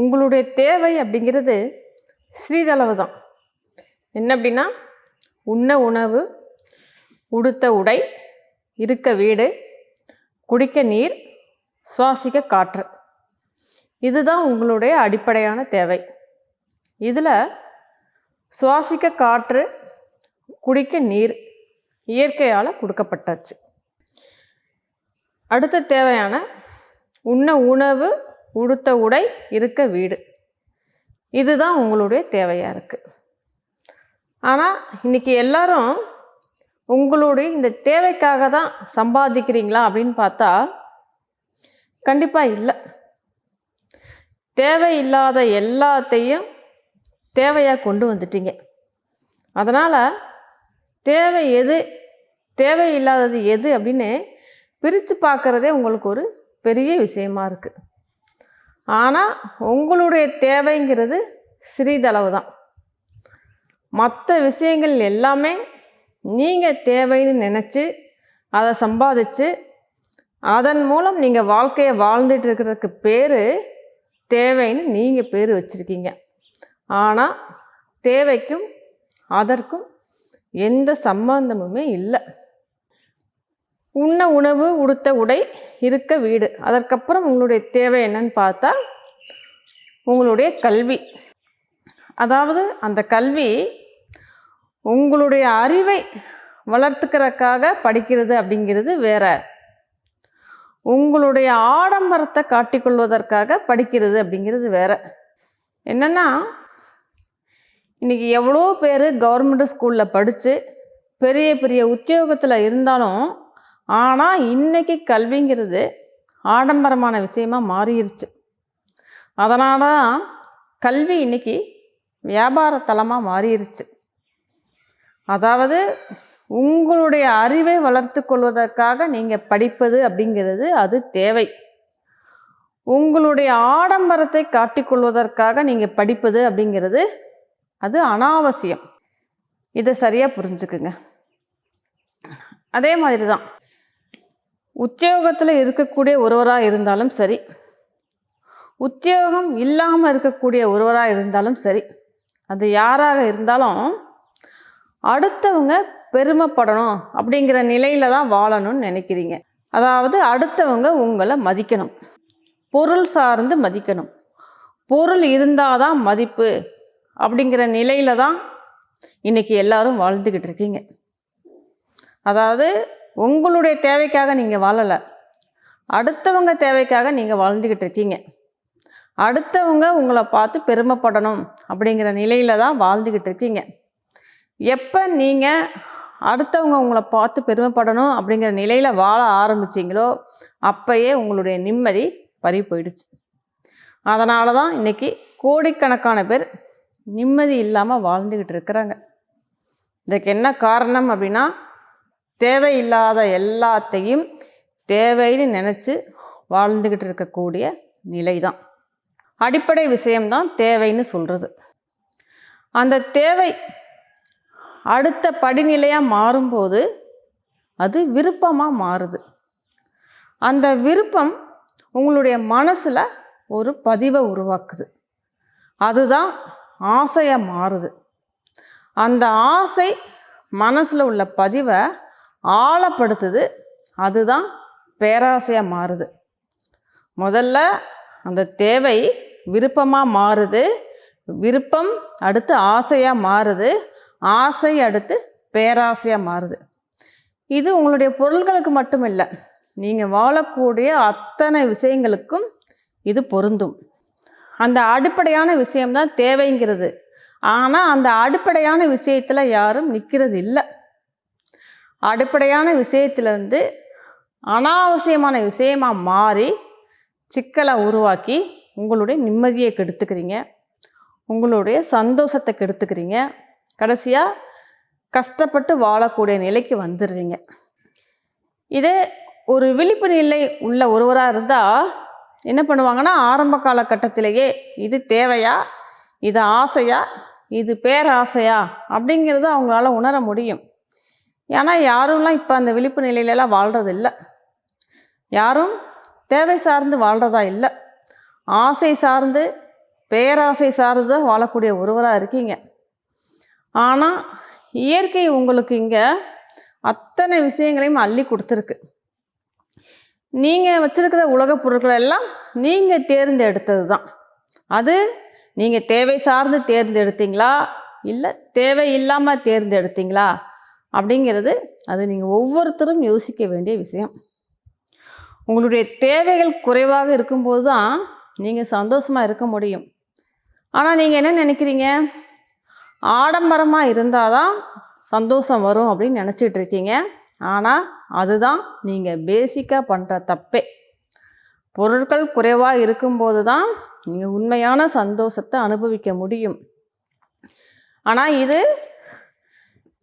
உங்களுடைய தேவை அப்படிங்கிறது சிறிதளவு தான். என்ன அப்படின்னா உண்ண உணவு உடுத்த உடை இருக்க வீடு குடிக்க நீர் சுவாசிக்க காற்று. இதுதான் உங்களுடைய அடிப்படையான தேவை. இதில் சுவாசிக்க காற்று குடிக்க நீர் இயற்கையால் கொடுக்கப்பட்டாச்சு. அடுத்த தேவையான உண்ண உணவு உடுத்த உடை இருக்க வீடு. இதுதான் உங்களுடைய தேவையாக இருக்குது ஆனால் இன்றைக்கி எல்லாரும் உங்களுடைய இந்த தேவைக்காக தான் சம்பாதிக்கிறீங்களா அப்படின்னு பார்த்தா கண்டிப்பாக இல்லை. தேவையில்லாத எல்லாத்தையும் தேவையாக கொண்டு வந்துட்டீங்க. அதனால் தேவை எது தேவையில்லாதது எது அப்படின்னு பிரித்து பார்க்குறதே உங்களுக்கு ஒரு பெரிய விஷயமா இருக்குது ஆனால் உங்களுடைய தேவைங்கிறது சிறிதளவு தான் மற்ற விஷயங்கள் எல்லாமே நீங்கள் தேவைன்னு நினச்சி அதை சம்பாதிச்சு அதன் மூலம் நீங்கள் வாழ்க்கையை வாழ்ந்துட்டு இருக்கிறதுக்கு பேர் தேவைன்னு நீங்கள் பேர் வச்சுருக்கீங்க. ஆனால் தேவைக்கும் அதற்கும் எந்த சம்பந்தமுமே இல்லை. உண்ண உணவு உடுத்த உடை இருக்க வீடு. அதற்கப்புறம் உங்களுடைய தேவை என்னன்னு பார்த்தா உங்களுடைய கல்வி. அதாவது அந்த கல்வி உங்களுடைய அறிவை வளர்த்துக்கிறதுக்காக படிக்கிறது அப்படிங்கிறது வேற. உங்களுடைய ஆடம்பரத்தை காட்டிக்கொள்வதற்காக படிக்கிறது அப்படிங்கிறது வேற. என்னென்னா இன்றைக்கி எவ்வளோ பேர் கவர்மெண்ட் ஸ்கூலில் படித்து பெரிய பெரிய உத்தியோகத்தில் இருந்தாலும் ஆனால் இன்றைக்கி கல்விங்கிறது ஆடம்பரமான விஷயமாக மாறிடுச்சு அதனால தான் கல்வி இன்னைக்கு வியாபாரத்தலமாக மாறிடுச்சு அதாவது உங்களுடைய அறிவை வளர்த்து கொள்வதற்காக நீங்கள் படிப்பது அப்படிங்கிறது அது தேவை. உங்களுடைய ஆடம்பரத்தை காட்டிக்கொள்வதற்காக நீங்கள் படிப்பது அப்படிங்கிறது அது அனாவசியம். இதை சரியாக புரிஞ்சுக்குங்க. அதே மாதிரி தான் உத்தியோகத்தில் இருக்கக்கூடிய ஒருவராக இருந்தாலும் சரி. உத்தியோகம் இல்லாமல் இருக்கக்கூடிய ஒருவராக இருந்தாலும் சரி. அது யாராக இருந்தாலும் அடுத்தவங்க பெருமைப்படணும் அப்படிங்கிற நிலையில தான் வாழணும்னு நினைக்கிறீங்க. அதாவது அடுத்தவங்க உங்களை மதிக்கணும். பொருள் சார்ந்து மதிக்கணும். பொருள் இருந்தால் தான் மதிப்பு அப்படிங்கிற நிலையில தான் இன்னைக்கு எல்லாரும் வாழ்ந்துக்கிட்டு இருக்கீங்க. அதாவது உங்களுடைய தேவைக்காக நீங்கள் வாழலை. அடுத்தவங்க தேவைக்காக நீங்கள் வாழ்ந்துக்கிட்டு இருக்கீங்க. அடுத்தவங்க உங்களை பார்த்து பெருமைப்படணும் அப்படிங்கிற நிலையில தான் வாழ்ந்துக்கிட்டு இருக்கீங்க. எப்போ நீங்கள் அடுத்தவங்க உங்களை பார்த்து பெருமைப்படணும் அப்படிங்கிற நிலையில் வாழ ஆரம்பிச்சிங்களோ அப்போயே உங்களுடைய நிம்மதி பறி போயிடுச்சு. அதனால தான் இன்றைக்கி கோடிக்கணக்கான பேர் நிம்மதி இல்லாமல் வாழ்ந்துக்கிட்டு இருக்கிறாங்க. இதுக்கு என்ன காரணம் அப்படின்னா தேவையில்லாத எல்லாத்தையும் தேவைன்னு நினச்சி வாழ்ந்துக்கிட்டு இருக்கக்கூடிய நிலை தான் அடிப்படை விஷயம்தான் தேவைன்னு சொல்கிறது அந்த தேவை அடுத்த படிநிலையாக மாறும்போது அது விருப்பமாக மாறுது. அந்த விருப்பம் உங்களுடைய மனசில் ஒரு பதிவை உருவாக்குது. அதுதான் ஆசையாக மாறுது. அந்த ஆசை மனசில் உள்ள பதிவை ஆழப்படுத்துது. அதுதான் பேராசையாக மாறுது. முதல்ல அந்த தேவை விருப்பமாக மாறுது. விருப்பம் அடுத்து ஆசையாக மாறுது. ஆசை அடுத்து பேராசையாக மாறுது. இது உங்களுடைய பொருள்களுக்கு மட்டும் இல்லை நீங்கள் வாழக்கூடிய அத்தனை விஷயங்களுக்கும் இது பொருந்தும். அந்த அடிப்படையான விஷயம்தான் தேவைங்கிறது. ஆனால் அந்த அடிப்படையான விஷயத்தில் யாரும் நிற்கிறது இல்லை. அடிப்படையான விஷயத்துலேருந்து அனாவசியமான விஷயமாக மாறி சிக்கலை உருவாக்கி உங்களுடைய நிம்மதியை கெடுத்துக்கிறீங்க. உங்களுடைய சந்தோஷத்தை கெடுத்துக்கிறீங்க. கடைசியாக கஷ்டப்பட்டு வாழக்கூடிய நிலைக்கு வந்துடுறீங்க. இதே ஒரு விழிப்பு நிலை உள்ள ஒருவராக இருந்தால் என்ன பண்ணுவாங்கன்னா ஆரம்ப காலகட்டத்திலேயே இது தேவையா? இது ஆசையா? இது பேராசையா? அப்படிங்கிறத அவங்களால உணர முடியும். ஏன்னா யாரும்லாம் இப்போ அந்த விழிப்பு நிலையிலலாம் வாழ்கிறது இல்லை யாரும் தேவை சார்ந்து வாழ்கிறதா இல்லை. ஆசை சார்ந்து பேராசை சார்ந்து வாழக்கூடிய ஒருவராக இருக்கீங்க. ஆனால் இயற்கை உங்களுக்கு இங்கே அத்தனை விஷயங்களையும் அள்ளி கொடுத்துருக்கு. நீங்கள் வச்சுருக்கிற உலகப் பொருட்கள் எல்லாம் நீங்கள் தேர்ந்தெடுத்தது தான் அது நீங்கள் தேவை சார்ந்து தேர்ந்தெடுத்தீங்களா? இல்லை தேவை இல்லாமல் தேர்ந்தெடுத்தீங்களா? அப்படிங்கிறது அது நீங்கள் ஒவ்வொருத்தரும் யோசிக்க வேண்டிய விஷயம். உங்களுடைய தேவைகள் குறைவாக இருக்கும்போது தான் நீங்கள் சந்தோஷமாக இருக்க முடியும். ஆனால் நீங்கள் என்ன நினைக்கிறீங்க? ஆடம்பரமாக இருந்தால் தான் சந்தோஷம் வரும் அப்படின்னு நினச்சிட்டு இருக்கீங்க. ஆனால் அதுதான் நீங்கள் பேசிக்காக பண்ணுற தப்பே. பொருட்கள் குறைவாக இருக்கும்போது தான் நீங்கள் உண்மையான சந்தோஷத்தை அனுபவிக்க முடியும். ஆனால் இது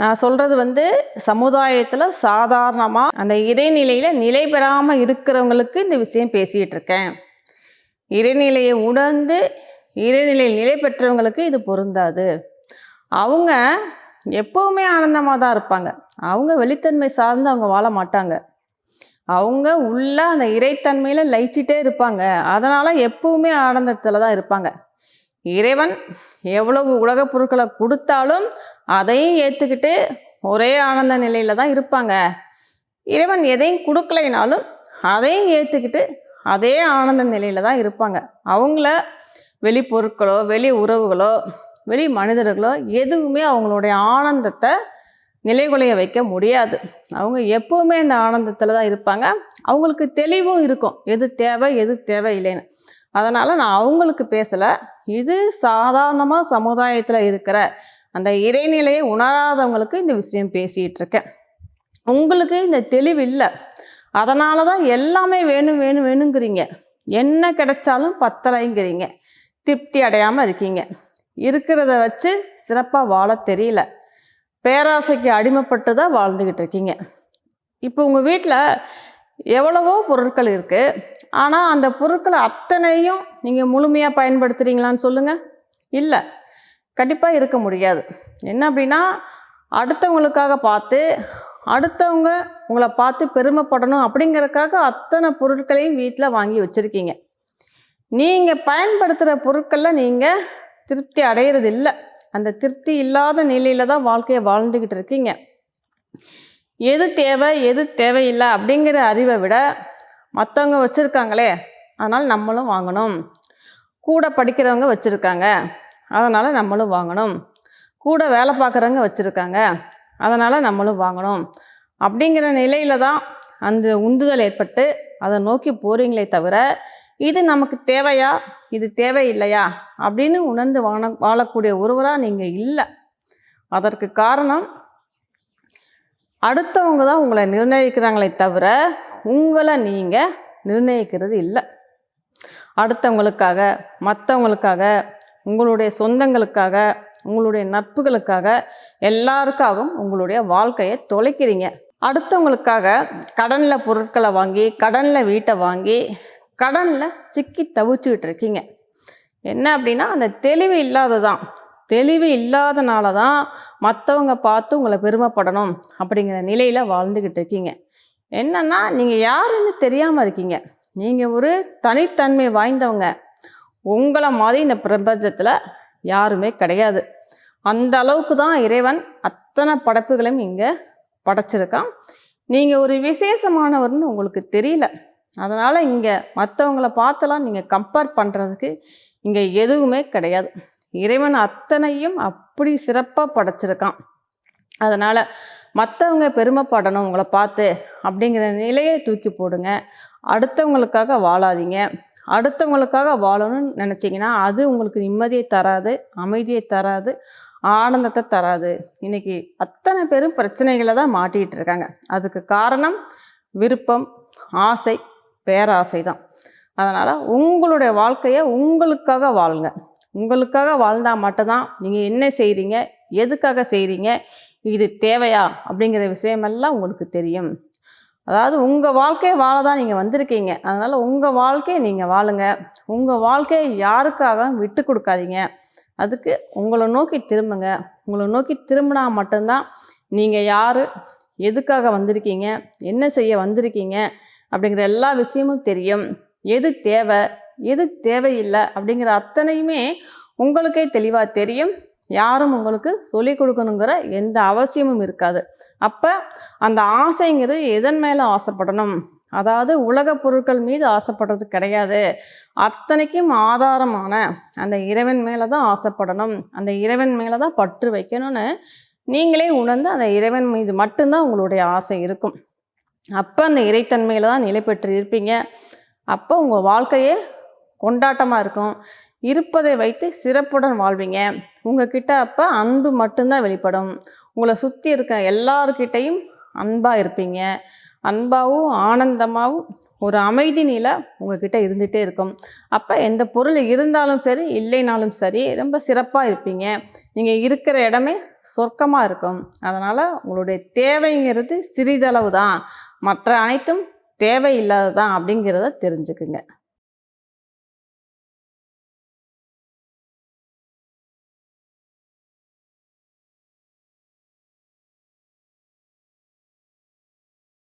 நான் சொல்கிறது வந்து சமுதாயத்தில் சாதாரணமாக அந்த இறைநிலையில் நிலை பெறாமல் இருக்கிறவங்களுக்கு இந்த விஷயம் பேசிகிட்டு இருக்கேன். இறைநிலையை உணர்ந்து இறைநிலையில் நிலை பெற்றவங்களுக்கு இது பொருந்தாது. அவங்க எப்போவுமே ஆனந்தமாக தான் இருப்பாங்க. அவங்க வெளித்தன்மை சார்ந்து அவங்க வாழ மாட்டாங்க. அவங்க உள்ள அந்த இறைத்தன்மையில் லயிச்சிட்டே இருப்பாங்க. அதனால் எப்பவுமே ஆனந்தத்தில் தான் இருப்பாங்க. இறைவன் எவ்வளவு உலகப் பொருட்களை கொடுத்தாலும் அதையும் ஏற்றுக்கிட்டு ஒரே ஆனந்த நிலையில் தான் இருப்பாங்க. இறைவன் எதையும் கொடுக்கலைனாலும் அதையும் ஏற்றுக்கிட்டு அதே ஆனந்த நிலையில் தான் இருப்பாங்க. அவங்கள வெளி பொருட்களோ வெளி உறவுகளோ வெளி மனிதர்களோ எதுவுமே அவங்களுடைய ஆனந்தத்தை நிலைகுலைய வைக்க முடியாது. அவங்க எப்போவுமே அந்த ஆனந்தத்தில் தான் இருப்பாங்க. அவங்களுக்கு தெளிவும் இருக்கும். எது தேவை எது தேவை இல்லைன்னு அதனால் நான் அவங்களுக்கு பேசலை. இது சாதாரணமாக சமுதாயத்தில் இருக்கிற அந்த இறைநிலையை உணராதவங்களுக்கு இந்த விஷயம் பேசிகிட்டு இருக்கேன். உங்களுக்கு இந்த தெளிவு இல்லை. அதனால தான் எல்லாமே வேணும் வேணும் வேணுங்கிறீங்க. என்ன கிடைச்சாலும் பத்தலைங்கிறீங்க. திருப்தி அடையாமல் இருக்கீங்க. இருக்கிறத வச்சு சிறப்பாக வாழ தெரியல. பேராசைக்கு அடிமைப்பட்டு தான் வாழ்ந்துக்கிட்டு இருக்கீங்க. இப்போ உங்கள் வீட்டில் எவ்வளவோ பொருட்கள் இருக்குது ஆனால் அந்த பொருட்களை அத்தனையும் நீங்கள் முழுமையாக பயன்படுத்துகிறீங்களான்னு சொல்லுங்கள் இல்லை கண்டிப்பாக இருக்க முடியாது. என்ன அப்படின்னா அடுத்தவங்களுக்காக பார்த்து அடுத்தவங்க உங்களை பார்த்து பெருமைப்படணும் அப்படிங்கிறதுக்காக அத்தனை பொருட்களையும் வீட்டில் வாங்கி வச்சுருக்கீங்க. நீங்கள் பயன்படுத்துகிற பொருட்களில் நீங்கள் திருப்தி அடையிறது இல்லை அந்த திருப்தி இல்லாத நிலையில் தான் வாழ்க்கையை வாழ்ந்துக்கிட்டு இருக்கீங்க. எது தேவை எது தேவையில்லை அப்படிங்கிற அறிவை விட மற்றவங்க வச்சுருக்காங்களே அதனால் நம்மளும் வாங்கணும். கூட படிக்கிறவங்க வச்சுருக்காங்க அதனால் நம்மளும் வாங்கணும். கூட வேலை பார்க்குறவங்க வச்சுருக்காங்க அதனால் நம்மளும் வாங்கணும். அப்படிங்கிற நிலையில தான் அந்த உந்துதல் ஏற்பட்டு அதை நோக்கி போகிறீங்களே தவிர இது நமக்கு தேவையா இது தேவையில்லையா அப்படின்னு உணர்ந்து வாழ வாழக்கூடிய ஒருவராக நீங்கள் இல்லை. அதற்கு காரணம் அடுத்தவங்க தான் உங்களை நிர்ணயிக்கிறாங்களே தவிர உங்களை நீங்கள் நிர்ணயிக்கிறது இல்லை. அடுத்தவங்களுக்காக மற்றவங்களுக்காக உங்களுடைய சொந்தங்களுக்காக உங்களுடைய நட்புகளுக்காக எல்லாருக்காகவும் உங்களுடைய வாழ்க்கையை தொலைக்கிறீங்க. அடுத்தவங்களுக்காக கடனில் பொருட்களை வாங்கி கடனில் வீட்டை வாங்கி கடனில் சிக்கி தவிச்சுக்கிட்டு இருக்கீங்க. என்ன அப்படின்னா அந்த தெளிவு இல்லாததான் தெளிவு இல்லாதனால தான் மற்றவங்க பார்த்து உங்களை பெருமைப்படணும் அப்படிங்கிற நிலையில் வாழ்ந்துக்கிட்டு இருக்கீங்க. என்னென்னா நீங்கள் யாருன்னு தெரியாமல் இருக்கீங்க. நீங்கள் ஒரு தனித்தன்மை வாய்ந்தவங்க. உங்களை மாதிரி இந்த பிரபஞ்சத்தில் யாருமே கிடையாது. அந்த அளவுக்கு தான் இறைவன் அத்தனை படைப்புகளையும் இங்கே படைச்சிருக்கான். நீங்கள் ஒரு விசேஷமானவர்னு உங்களுக்கு தெரியல. அதனால் இங்கே மற்றவங்கள பார்த்தெல்லாம் நீங்கள் கம்பேர் பண்ணுறதுக்கு இங்கே எதுவுமே கிடையாது. இறைவன் அத்தனையும் அப்படி சிறப்பாக படைச்சிருக்கான். அதனால் மற்றவங்க பெருமைப்படணும் உங்களை பார்த்து அப்படிங்கிற நிலையை தூக்கி போடுங்க. அடுத்தவங்களுக்காக வாழாதீங்க. அடுத்தவங்களுக்காக வாழணும்னு நினச்சிங்கன்னா அது உங்களுக்கு நிம்மதியை தராது அமைதியை தராது ஆனந்தத்தை தராது. இன்னைக்கு அத்தனை பேரும் பிரச்சனைகளை தான் மாட்டிகிட்டு இருக்காங்க. அதுக்கு காரணம் விருப்பம் ஆசை பேராசை தான் அதனால் உங்களுடைய வாழ்க்கையை உங்களுக்காக வாழுங்க. உங்களுக்காக வாழ்ந்தால் மட்டும்தான் நீங்கள் என்ன செய்கிறீங்க எதுக்காக செய்கிறீங்க இது தேவையா? அப்படிங்கிற விஷயமெல்லாம் உங்களுக்கு தெரியும். அதாவது உங்கள் வாழ்க்கையை வாழ தான் நீங்கள் வந்திருக்கீங்க. அதனால் உங்கள் வாழ்க்கையை நீங்கள் வாழுங்க. உங்கள் வாழ்க்கையை யாருக்காக விட்டு கொடுக்காதீங்க. அதுக்கு உங்களை நோக்கி திரும்புங்க. உங்களை நோக்கி திரும்பினா மட்டும்தான் நீங்கள் யார் எதுக்காக வந்திருக்கீங்க என்ன செய்ய வந்திருக்கீங்க அப்படிங்கிற எல்லா விஷயமும் தெரியும். எது தேவை எது தேவையில்லை அப்படிங்கிற அத்தனையுமே உங்களுக்கே தெளிவாக தெரியும். யாரும் உங்களுக்கு சொல்லிக் கொடுக்கணுங்கிற எந்த அவசியமும் இருக்காது. அப்போ அந்த ஆசைங்கிறது எதன் மேலே ஆசைப்படணும்? அதாவது உலகப் பொருட்கள் மீது ஆசைப்படுறது கிடையாது. அத்தனைக்கும் ஆதாரமான அந்த இறைவன் மேலே தான் ஆசைப்படணும். அந்த இறைவன் மேலே தான் பற்று வைக்கணும்னு நீங்களே உணர்ந்து அந்த இறைவன் மீது மட்டும்தான் உங்களுடைய ஆசை இருக்கும். அப்போ அந்த இறைத்தன்மையில் தான் நிலை பெற்று இருப்பீங்க அப்போ உங்கள் வாழ்க்கையே கொண்டாட்டமாக இருக்கும். இருப்பதை வைத்து சிறப்புடன் வாழ்வீங்க. உங்ககிட்ட அப்போ அன்பு மட்டும்தான் வெளிப்படும். உங்களை சுற்றி இருக்க எல்லாருக்கிட்டையும் அன்பாக இருப்பீங்க. அன்பாகவும் ஆனந்தமாகவும் ஒரு அமைதி நிலை உங்ககிட்ட இருந்துகிட்டே இருக்கும். அப்போ எந்த பொருள் இருந்தாலும் சரி இல்லைனாலும் சரி ரொம்ப சிறப்பாக இருப்பீங்க. நீங்கள் இருக்கிற இடமே சொர்க்கமாக இருக்கும். அதனால் உங்களுடைய தேவைங்கிறது சிறிதளவு தான் மற்ற அனைத்தும் தேவையில்லாது தான் அப்படிங்கிறத தெரிஞ்சுக்குங்க.